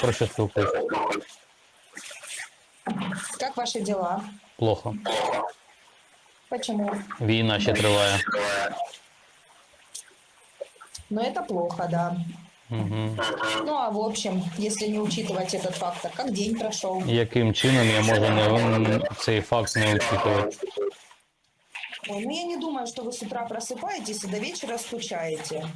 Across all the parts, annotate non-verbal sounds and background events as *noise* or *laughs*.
Про що спілкуєтесь? Как ваши дела? Плохо. Почему? Війна ще триває. Ну, это плохо, да. Угу. Ну, а в общем, если не учитывать этот фактор, как день прошел? Яким чином я можу не, цей факт не учитувати? Ой, ну я не думаю, что вы с утра просыпаетесь и до вечера скучаете.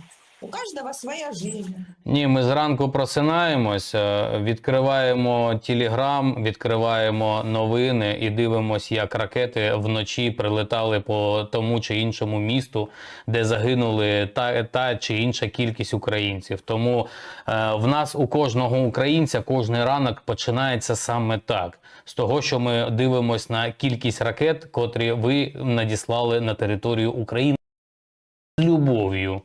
У каждого своя жизнь. Ні, ми зранку просинаємося, відкриваємо телеграм, відкриваємо новини і дивимося, як ракети вночі прилетали по тому чи іншому місту, де загинули та, та чи інша кількість українців. Тому е, в нас у кожного українця кожний ранок починається саме так: з того, що ми дивимося на кількість ракет, котрі ви надіслали на територію України з любов'ю.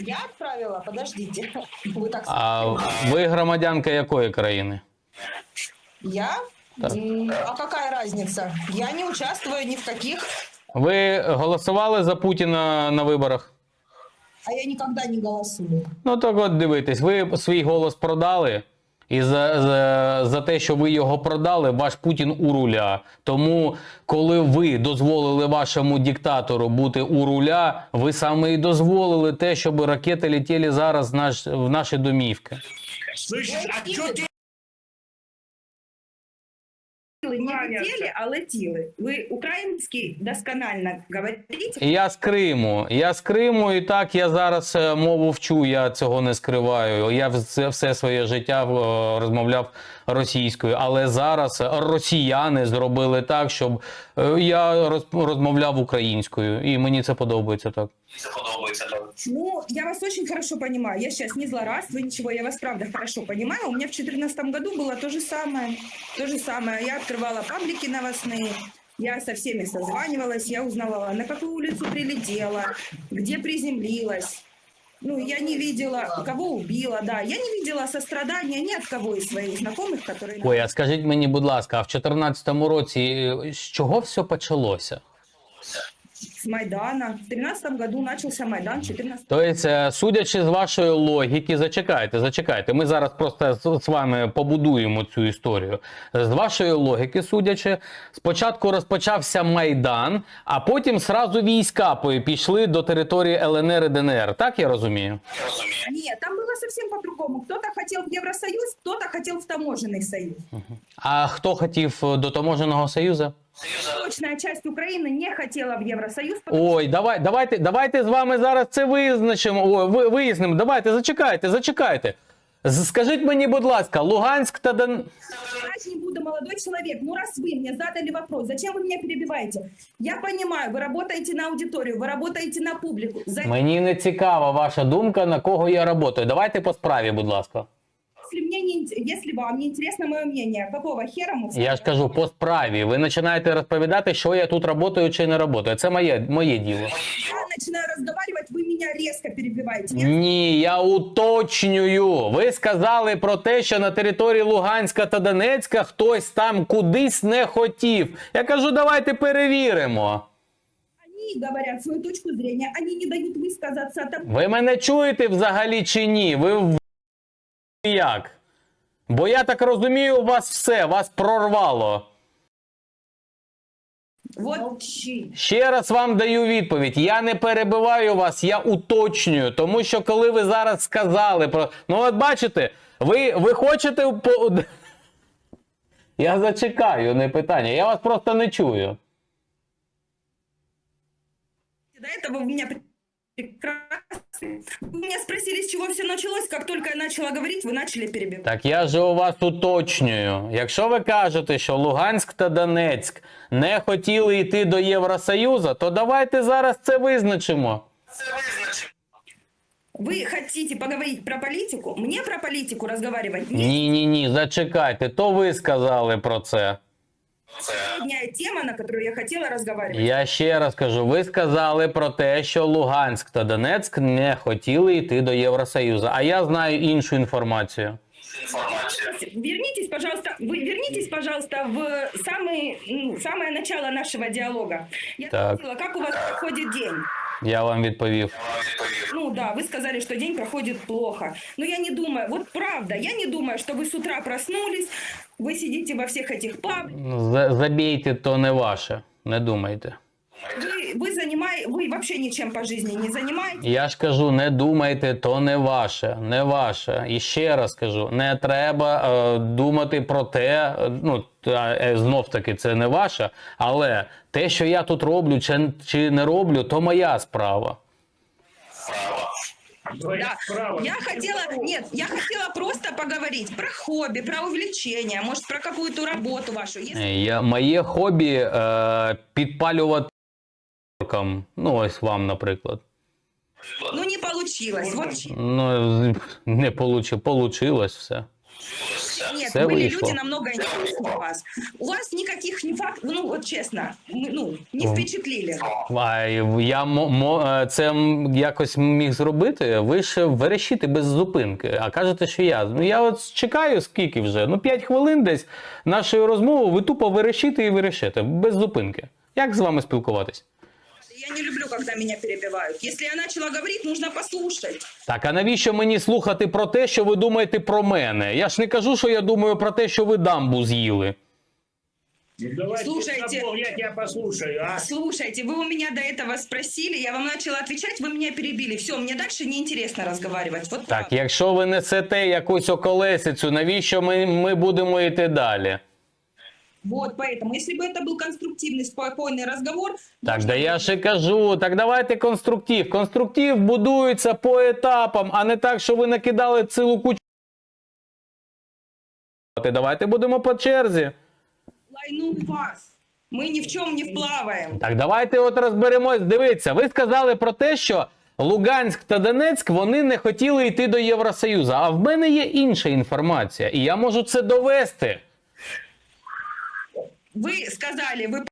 Я? Отправила? Подождите. *laughs* Вы так А ви громадянка якої країни? Я? Так. М, А какая разница? Я не участвую ни в каких, Ви голосували за Путіна на виборах? а я никогда не голосую. Ну так от дивитесь, ви свій голос продали. І за, за, за те, що ви його продали, ваш Путін у руля. Тому, коли ви дозволили вашому диктатору бути у руля, ви саме і дозволили те, щоб ракети летіли зараз в, наш, в наші домівки. Летіли, не летіли, а летіли. Ви український досконально говорите? Я з Криму. Я з Криму, і так я зараз е, мову вчу, я цього не скриваю. Я все, все своє життя е, розмовляв російською, але зараз росіяни зробили так, щоб е, я розмовляв українською, і мені це подобається так Ну, я вас очень хорошо понимаю. Я сейчас не злорадствую, ничего, я вас правда хорошо понимаю. У меня в 2014 году было то же самое. То же самое. Я открывала паблики новостные, я со всеми созванивалась, я узнавала, на какую улицу прилетела, где приземлилась. Ну, я не видела, кого убила, да. Я не видела сострадания ни от кого из своих знакомых, которые... Ой, а скажіть мені, будь ласка, а в 2014 році е, з чого все почалося? С Майдана. В 2013 году начался Майдан, в 2014 Тобто, е, судячи з вашої логіки, зачекайте, зачекайте. Ми зараз просто з- з вами побудуємо цю історію. З вашої логіки, судячи, спочатку розпочався майдан, а потім сразу війська пішли до території ЛНР і ДНР. Так я розумію? Нет, там было совсем по-другому. Кто-то хотел в Евросоюз, кто-то хотел в таможенный союз. А хто хотів е, до таможеного союзу? Точная часть Украины не хотела в Евросоюз. потому Ой, давай, давайте, давайте з вами зараз це визначимо. Ой, ви, вияснимо. Давайте, зачекайте, зачекайте. З- Скажіть мені, будь ласка, Луганськ та Дон... что врать не буду, молодой человек. Ну, раз вы мне задали вопрос, зачем вы меня перебиваете? Я понимаю, вы работаете на аудиторию, вы работаете на публику. За- Мені не цікава ваша думка, на кого я працюю. Давайте по справі, будь ласка. Если, мне не, ин- если вам не интересно мое мнение, какого хера мы... Я ж кажу по справі. Ви починаєте розповідати, що я тут працюю чи не працюю. Це моє, моє діло. Я начинаю разговаривать, вы меня резко перебиваете. Я Ні, я уточнюю. Ви сказали про те, що на території Луганська та Донецька хтось там кудись не хотів. Я кажу, давайте перевіримо. Они говорят свою точку зрения, они не дают высказаться. Там Ви мене чуєте взагалі чи ні? Ви в як? Бо я так розумію, у вас все, вас прорвало. вот Ще раз вам даю відповідь. Я не перебиваю вас, я уточнюю. Тому що коли ви зараз сказали про. Ну, от бачите, ви, ви хочете. *laughs* Я зачекаю, не питання. Я вас просто не чую. До этого вы меня прекрасно... Вы меня спросили, с чего все началось. Как только я начала говорить, вы начали перебивать. Так я же у вас уточнюю. Якщо ви кажете, що Луганськ та Донецьк не хотіли йти до Євросоюзу, то давайте зараз це визначимо. Вы хотите поговорить про политику? Мне про политику разговаривать не Ні, ні, ні, зачекайте, то ви сказали про це. сегодня тема, на которую я хотела разговаривать. Я ще раз кажу: ви сказали про те, що Луганськ та Донецьк не хотіли йти до Євросоюзу. А я знаю іншу інформацію. Вернитесь, пожалуйста, вы вернитесь, пожалуйста, в самый, ну, самое начало нашего диалога. Я Так. спросила, как у вас проходит день. Я вам відповів. Ну да, вы сказали, что день проходит плохо. Но я не думаю, вот правда, я не думаю, что вы с утра проснулись, вы сидите во всех этих паб, За- Забійте, то не ваше. Не думайте. вы, вы, занимаете, вы вообще ничем по жизни не занимаетесь. Я ж кажу, не думайте, то не ваше, не ваше. І ще раз кажу, не треба е, думати про те, е, ну та, е, знов таки це не ваше, але те, що я тут роблю чи, чи не роблю, то моя справа. Да. справа. Я хотела, нет, я хотела просто поговорить про хобби, про увлечения, может, про какую-то работу вашу. Если Е, Я, моє хобі е, підпалювати оркам. Ну, ось вам, наприклад. Ну, не получилось. Вот Ну, не получилось, получилось все. нет, Все были вышло. люди намного интереснее вас. У вас никаких не факт, ну вот честно, мы, ну не Мгм. впечатлили. А я мо, мо, е, це м- якось міг зробити. Ви ж верещите без зупинки. А кажете, що я. Ну я от чекаю скільки вже. Ну 5 хвилин десь нашої розмови. Ви тупо верещите і верещите без зупинки. Як з вами спілкуватись? Я не люблю, когда меня перебивают. Если я начала говорить, нужно послушать. Так, а навіщо мені слухати про те, що ви думаєте про мене? Я ж не кажу, що я думаю про те, що ви дамбу з'їли. Ну, давай, Слушайте. ты забыл, я тебя послушаю, а? Слушайте, вы у меня до этого спросили, я вам начала отвечать, вы меня перебили. Все, мне дальше неинтересно разговаривать. Вот Так, правда. якщо ви несете якусь околесицю, навіщо ми, ми будемо йти далі? Вот, поэтому, если бы это был конструктивный, спокойный разговор... Так, можно да было- я ж і кажу, так давайте конструктив. Конструктив будується по етапам, а не так, що ви накидали цілу кучу. Давайте будемо по черзі. Лайну вас. Мы ни в чем не вплаваем. Так, давайте от розберемось. Дивіться, ви сказали про те, що Луганськ та Донецьк вони не хотіли йти до Євросоюзу. А в мене є інша інформація, і я можу це довести. Вы сказали, вы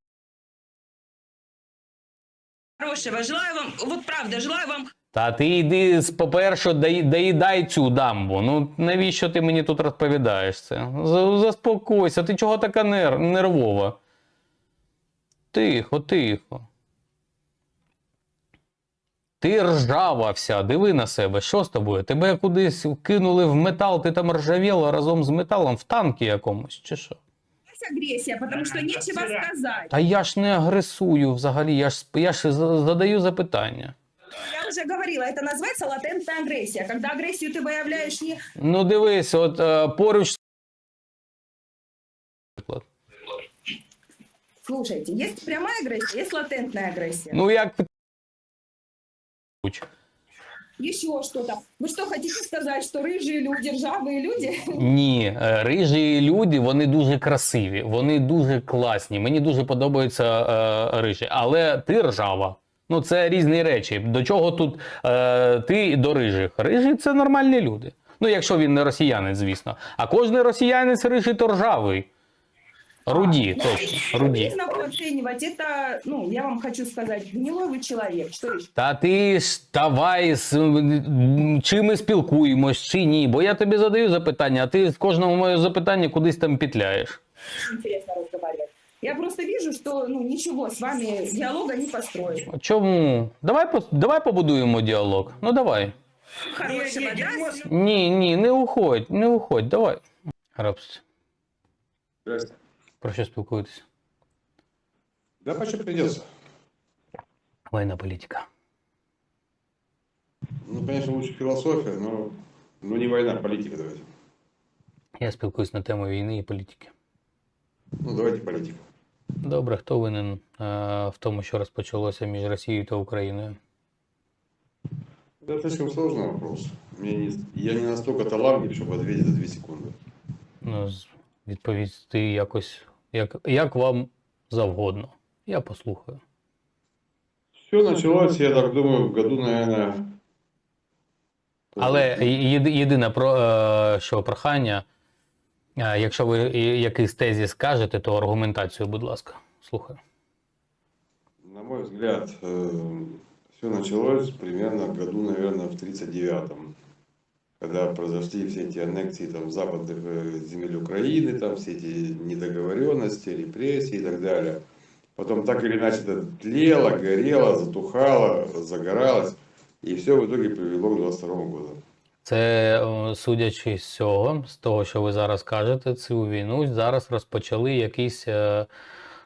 хорошего. Желаю вам, вот правда, желаю вам Та ти йди, по-перше, дай- доїдай цю дамбу. Ну навіщо ти мені тут розповідаєш це? За- Заспокойся, ти чого така нер- нервова? Тихо, тихо. Ти ржава вся, диви на себе, що з тобою? Тебе кудись кинули в метал, ти там ржавіла разом з металом в танкі якомусь, чи що? агрессия, потому что нечего сказать. Та я ж не агресую взагалі, я ж, сп- я ж за- задаю запитання. Я уже говорила, это называется латентная агрессия. Когда агрессию ты выявляешь не... Ну дивись, от е, поруч. з- Слушайте, есть прямая агрессия, есть латентная агрессия. Ну як. Еще что-то. Вы что, хотите сказать, что рыжие люди, ржавые люди? Ні, е, рижі люди вони дуже красиві, вони дуже класні. Мені дуже подобаються е, рижі, але ти ржава. Ну це різні речі. До чого тут е, ти до рижих? Рижі це нормальні люди. Ну, якщо він не росіянець, звісно. А кожен росіянець рижий то ржавий. Руді, Ну, точно, руді. Признак оценивать, это, ну, я вам хочу сказать, гнилой вы человек. Что еще? Та ти ж давай з м, чи ми спілкуємось, чи ні. Бо я тобі задаю запитання, а ти з кожного моєго запитання кудись там петляєш. Интересно разговаривать. Я просто вижу, что, ну, ничего, с вами диалога не построишь. Чому? Давай пос- давай побудуємо діалог. Ну давай. Хорошего, Не, не, да? Ні, ні, не уходь, не уходь, давай. Рапс, Здрасте. про що спілкуєтесь? Да почему придется? Воєнна політика. Ну, конечно, лучше философия, но, но не война, а политика давайте. Я спілкуюсь на тему війни і політики. Ну, давайте политику. Добре, хто винен е, в тому, що розпочалося між Росією та Україною? Это слишком сложный вопрос. Мне не- я не настолько талантлив, чтобы ответить за две секунды. Ну, з- відповісти якось, як, як вам завгодно. Я послухаю. Все началось, я так думаю, в году, наверное... Але єдине про е, що прохання, е, якщо ви якийсь тезіс скажете, то аргументацію, будь ласка, слухаю. На мой взгляд, все началось примерно в году, наверное, в 39-м Когда произошли все эти аннексии там, западных э, земель Украины, там все эти недоговоренности, репрессии и так далее. Потом так или иначе это тлело, горело, затухало, загоралось. И все в итоге привело к 22 году. Це, е, судячи з цього, з того, що ви зараз кажете, цю війну зараз розпочали якісь е,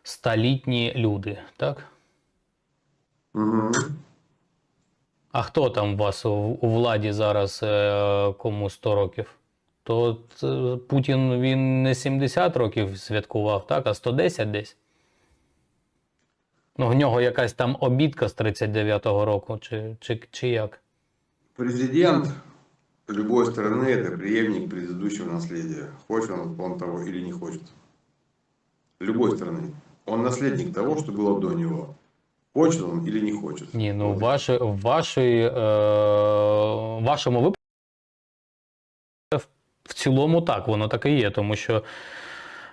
столітні люди, так? А хто там у вас у, у владі зараз е, кому 100 років? То е, Путін він не 70 років святкував, так, а 110 десь. Ну, в нього якась там обідка з 39-го року, чи, чи, чи як? Президент любой страны это преемник предыдущего наследия. Хочет он, он того или не хочет. Любой страны. Он наследник того, что было до него. Хочет он или не хочет. Ні, ну в Вот. вашій, в вашій, е, в вашому випадку в- цілому так, воно так і є, тому що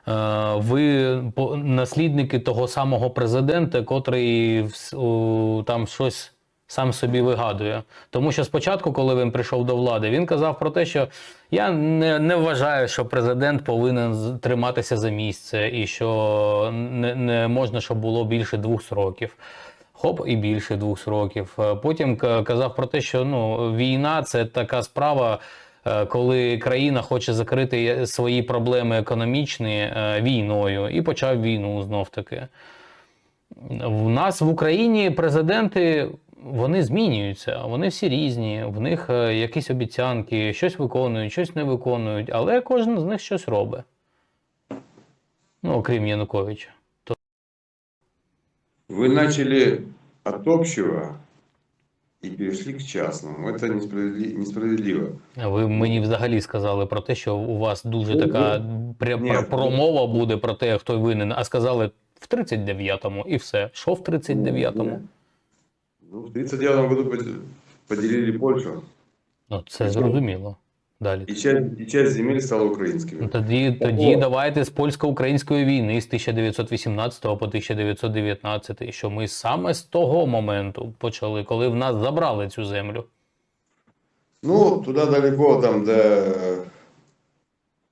е, ви наслідники того самого президента, котрий у, там щось сам собі вигадує. Тому що спочатку, коли він прийшов до влади, він казав про те, що я не, не вважаю, що президент повинен триматися за місце і що не, не можна, щоб було більше двох сроків. Хоп, і більше двох років. Е, Потім казав про те, що ну, війна це така справа, е, коли країна хоче закрити свої проблеми економічні е, війною, і почав війну знов таки. В нас в Україні президенти вони змінюються, вони всі різні, в них якісь обіцянки, щось виконують, щось не виконують, але кожен з них щось робить. Ну, окрім Януковича. Вы начали от общего и перешли к частному. Это несправедли- несправедливо. Ви мені взагалі сказали про те, що у вас дуже Ну, така пря- ні. пр- промова буде про те, хто винен, а сказали в 39-му і все. Що в 39-му? Ну, в 1939 году под- поделили Польшу, Ну, це зрозуміло. Далі. и часть, и часть земель стала Ну, украинскими. тоді, тоді давайте з польсько-української війни з 1918 по 1919, що ми саме з того моменту почали, коли в нас забрали цю землю. Ну, туда далеко, там, до...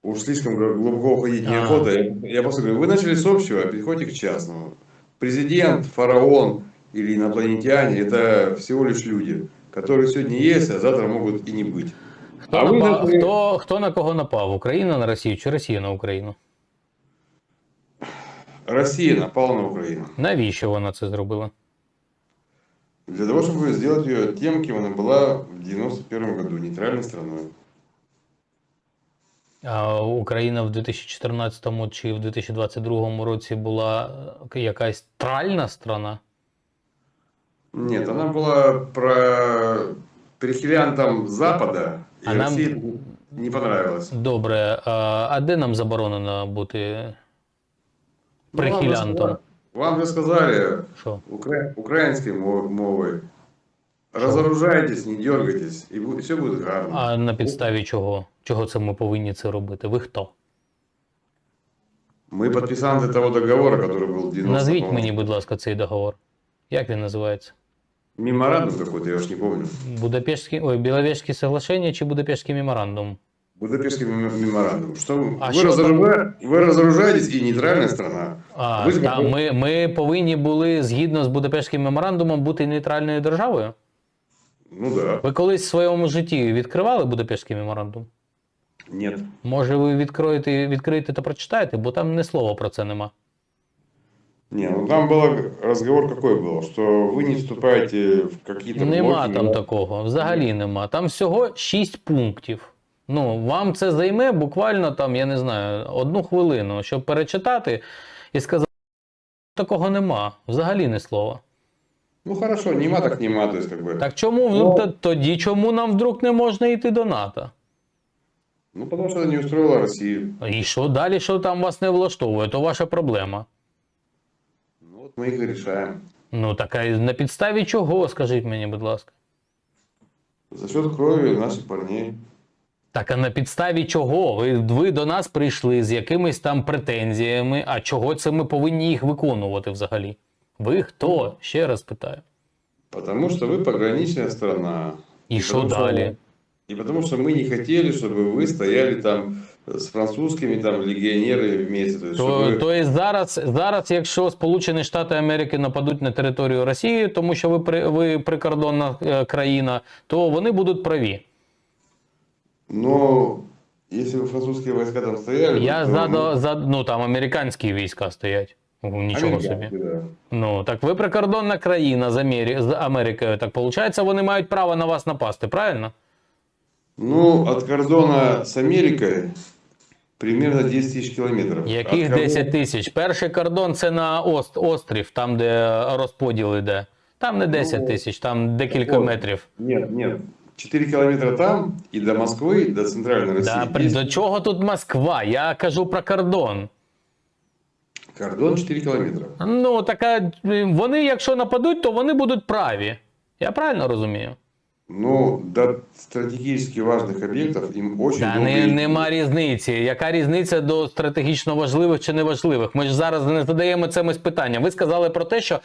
Уж слишком гл- глубоко уходить А. неохота. Я, я просто говорю, вы начали с общего, а переходите к частному. Президент, фараон или инопланетяне – это всего лишь люди, которые сегодня есть, а завтра могут и не быть. Хто, А ви напав, начали- хто, хто на кого напав? Україна на Росію чи Росія на Україну? Россия напала на Украину. Навіщо вона це зробила? Для того, чтобы сделать ее тем, кем она была в 91 году, нейтральной страной. А Україна в 2014 чи в 2022 році була е, якась тральна страна? Нет, она была про перехилянтам Запада, и А нам- России это не понравилось. Добре, а, а де нам заборонено бути Ну, вам же прихилянтом? сказали- Вам же сказали Що? укра... украинской мо- мовой. Разоружайтесь, не дергайтесь, и все будет гарно. А на підставі чого? Чого це ми повинні це робити? Ви хто? Мы подписанты того договора, который был в 90 Назвіть мені, будь ласка, цей договор. Як він називається? Меморандум какой-то, я уж не помню. Будапештський, ой, Біловежське соглашення чи Будапештський меморандум? Будапештский мем- меморандум. Что вы, А вы, что там? разоружа- вы разоружаетесь и нейтральная страна. А, Ви ж та, готові? ми, ми повинні були згідно з Будапештським меморандумом бути нейтральною державою? Ну да. Ви колись в своєму житті відкривали Будапештський меморандум? Нет. Може, ви відкроєте, відкриєте та прочитаєте, бо там ні слова про це нема. Не, ну там был разговор какой был, что вы не вступаете в какие-то Нема блоки, там не- такого, взагалі нема. Там всього 6 пунктів. Ну, вам це займе буквально там, я не знаю, одну хвилину, щоб перечитати і сказати, такого нема. Взагалі ні слова. Ну хорошо, нема так нема, то есть как бы. Так чому Ну. т- тоді чому нам вдруг не можна йти до НАТО? Ну потому что это не устроило Россию. І що далі, що там вас не влаштовує, то ваша проблема. Ну вот мы их и решаем. Ну, так а на підставі чого, скажіть мені, будь ласка. За счет крови наших парней. Так а на підставі чого? Ви, ви до нас прийшли з якимись там претензіями, а чого це ми повинні їх виконувати взагалі? Ви хто? Ще раз питаю. Потому что вы пограничная страна. І що далі? И потому что мы не хотели, чтобы вы стояли там с французскими там легионерами вместе. То есть, То, чтобы- то є зараз, зараз, якщо Сполучені Штати Америки нападуть на територію Росії, тому що ви при ви прикордонна е, країна, то вони будуть праві. Но если бы французские войска там стояли... Я то за, мы- за ну там американські війська стоять. О, Нічого собі. Американцы, да. Ну так ви прикордонна країна з, Амері... з Америкою. Так виходить, вони мають право на вас напасти, правильно? Ну, от кордона с Америкой примерно 10 тысяч километров. Яких От 10 тисяч? Перший кордон це на ост, острів, там, де розподіл іде. Там не 10 Ну, тисяч, там декілька от. метрів. Нет, нет. 4 километра там и до Москвы, до центральной России. Да, при- до чого тут Москва? Я кажу про кордон. Кордон 4 километра. Ну, така, вони, якщо нападуть, то вони будуть праві. Я правильно розумію? Ну, до стратегически важных объектов им очень Та долго не, нема різниці. Яка різниця до стратегічно важливих чи неважливих? Ми ж зараз не задаємо це питання. Ви сказали про те, що е,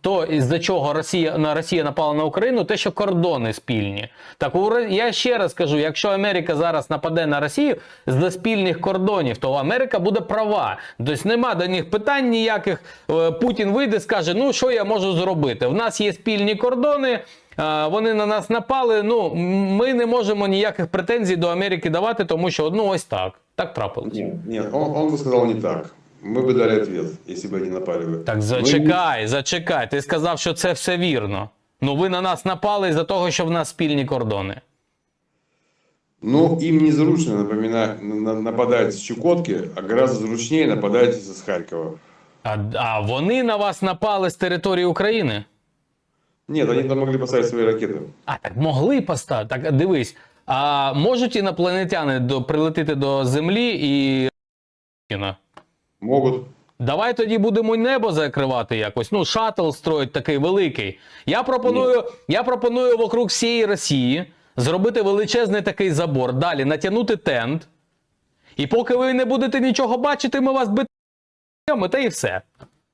то, із-за чого Росія на Росія напала на Україну, те, що кордони спільні. Так у я ще раз кажу: якщо Америка зараз нападе на Росію з спільних кордонів, то Америка буде права. Тобто нема до них питань ніяких. Е, Путін вийде, скаже: ну що я можу зробити? В нас є спільні кордони. А, Вони на нас напали. Ну м- ми не можемо ніяких претензій до Америки давати, тому що ну ось так. Так трапилось. Нет, нет, он, он бы сказал не так. Мы бы дали ответ, если бы они напали бы. Так Мы зачекай, зачекай. Ти сказав, що це все вірно. Ну ви на нас напали із-за того, що в нас спільні кордони. Ну, им незручно напомина- на- нападать с Чукотки, а гораздо зручнее нападать с Харькова. А, а вони на вас напали з території України? Нет, они там могли поставить свои ракеты. А так могли поставити. Так дивись. А можуть інопланетяни до, прилетіти до Землі і. Могут. Давай тоді будемо небо закривати якось. Ну, шаттл строїть такий великий. Я пропоную, я пропоную вокруг всієї Росії зробити величезний такий забор, далі натягнути тент. І поки ви не будете нічого бачити, ми вас битимо, та і все.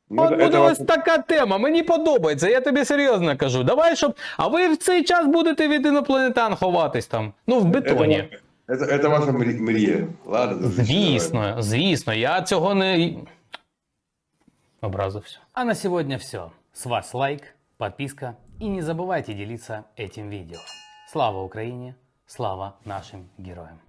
Ну, От это- буде это ось така тема. Мені подобається, я тобі серйозно кажу. Давай, щоб. А ви в цей час будете від інопланетян ховатись там. Ну, в бетоні. Это, это, это ваша мри- мрия. Ладно, дружище, давай. Звісно, звісно, я цього не образився. А на сегодня все. С вас лайк, подписка и не забывайте делиться этим видео. Слава Украине, слава нашим героям!